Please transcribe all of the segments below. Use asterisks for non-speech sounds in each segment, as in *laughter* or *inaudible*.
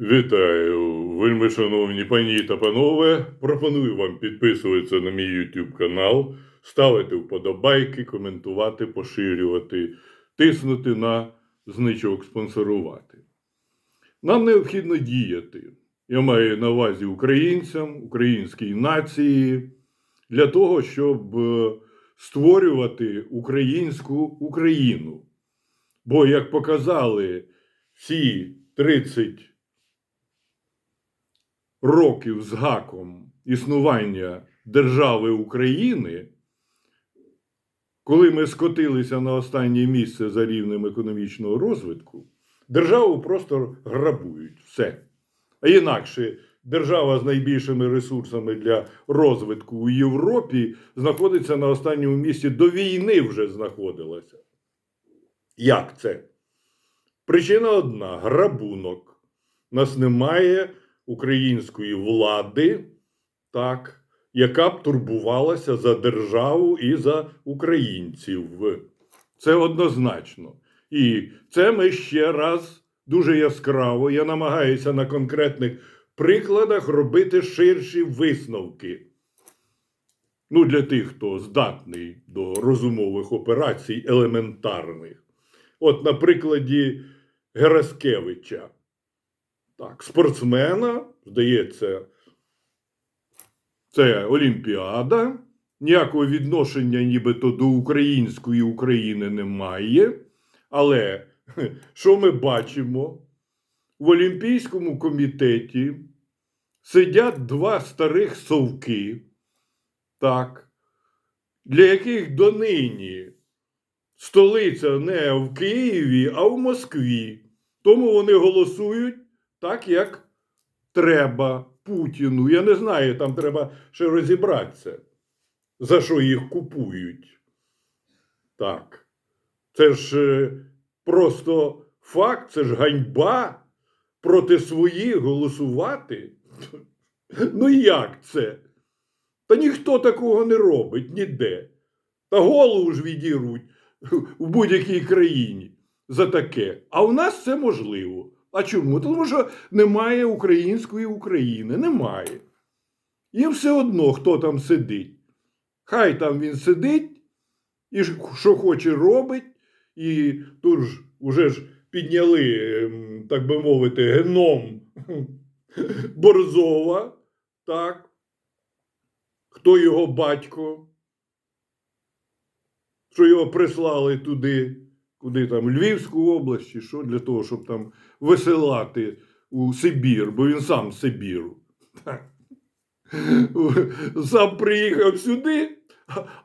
Вітаю, вельми шановні пані та панове. Пропоную вам підписуватися на мій YouTube канал, ставити вподобайки, коментувати, поширювати, тиснути на значок спонсорувати. Нам необхідно діяти. Я маю на увазі українцям, українській нації, для того, щоб е, створювати українську Україну. Бо, як показали всі 30 років з гаком існування держави України, коли ми скотилися на останнє місце за рівнем економічного розвитку, державу просто грабують все. А інакше держава з найбільшими ресурсами для розвитку у Європі знаходиться на останньому місці до війни вже знаходилася. Як це? Причина одна грабунок. Нас немає української влади, так, яка б турбувалася за державу і за українців. Це однозначно. І це ми ще раз дуже яскраво. Я намагаюся на конкретних прикладах робити ширші висновки. Ну, для тих, хто здатний до розумових операцій елементарних. От на прикладі Гераскевича. Так, спортсмена, здається, це Олімпіада. Ніякого відношення нібито до української України немає. Але що ми бачимо? В Олімпійському комітеті сидять два старих совки, так, для яких донині столиця не в Києві, а в Москві. Тому вони голосують так, як треба Путіну. Я не знаю, там треба ще розібратися, за що їх купують. Так. Це ж е, просто факт, це ж ганьба проти своїх голосувати. *laughs* Ну як це? Та ніхто такого не робить ніде. Та голову ж відіруть *laughs* в будь-якій країні за таке. А у нас це можливо. А чому? Тому що немає української України. Немає. Їм все одно, хто там сидить. Хай там він сидить і що хоче робить, і тут ж уже ж підняли, ем, так би мовити, геном *laughs* Борзова, так? Хто його батько? Що його прислали туди, куди там, Львівську область, чи що, для того, щоб там висилати у Сибір, бо він сам з Сибіру. *laughs* Сам приїхав сюди,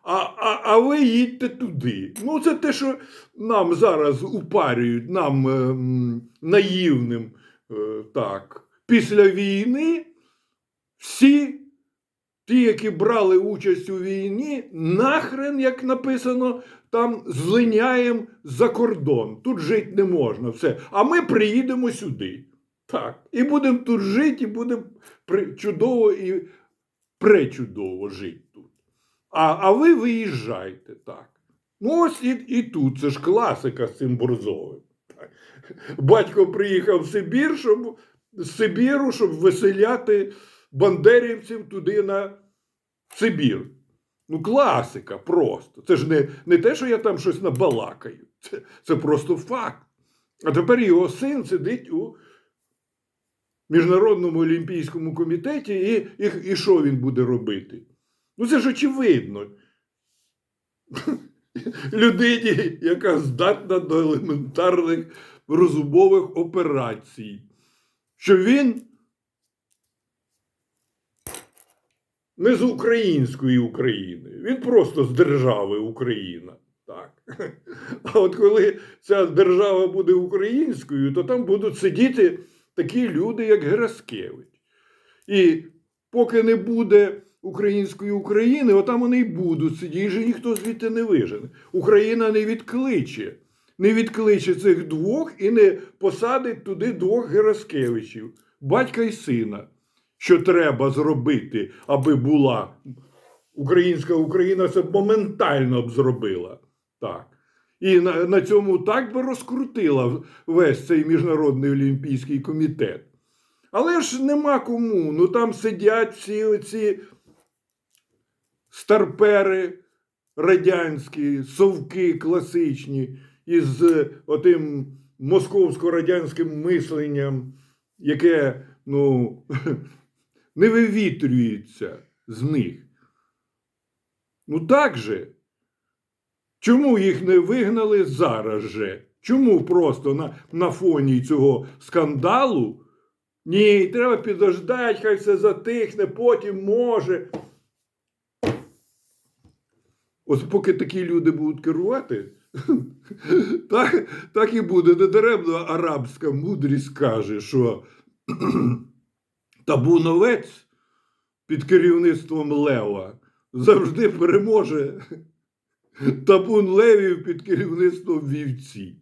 а, а, а ви їдьте туди. Ну, це те, що нам зараз упарюють, нам ем, наївним. Е, так. Після війни всі ті, які брали участь у війні, нахрен, як написано, там злиняємо за кордон. Тут жити не можна. Все. А ми приїдемо сюди. Так. І будемо тут жити, і будемо чудово і пречудово жити тут. А, а ви виїжджайте так. Ну, ось і, і тут це ж класика з цим Борзовим. Так. Батько приїхав в Сибір, щоб з Сибіру, щоб виселяти бандерівців туди на Сибір. Ну, класика просто. Це ж не, не те, що я там щось набалакаю. Це, це просто факт. А тепер його син сидить у Міжнародному олімпійському комітеті, і, і, і що він буде робити? Ну, це ж очевидно. *laughs* Людині, яка здатна до елементарних розумових операцій, що він не з української України, він просто з держави Україна. Так. А от коли ця держава буде українською, то там будуть сидіти такі люди, як Гераскевич. І поки не буде української України, отам вони й будуть сидіти, і ніхто звідти не вижене. Україна не відкличе, не відкличе цих двох і не посадить туди двох Гераскевичів, батька і сина. Що треба зробити, аби була українська Україна, це моментально б зробила. Так. І на, на цьому так би розкрутила весь цей міжнародний олімпійський комітет. Але ж нема кому. Ну там сидять всі оці старпери радянські, совки класичні із е, отим московсько-радянським мисленням, яке ну, *laughs* не вивітрюється з них. Ну так же. Чому їх не вигнали зараз же? Чому просто на, на фоні цього скандалу? Ні, треба підождати, хай все затихне, потім може. Ось поки такі люди будуть керувати, *laughs* так, так і буде. Недаремно арабська мудрість каже, що *clears throat* табуновець під керівництвом Лева завжди переможе табун левів під керівництвом вівці.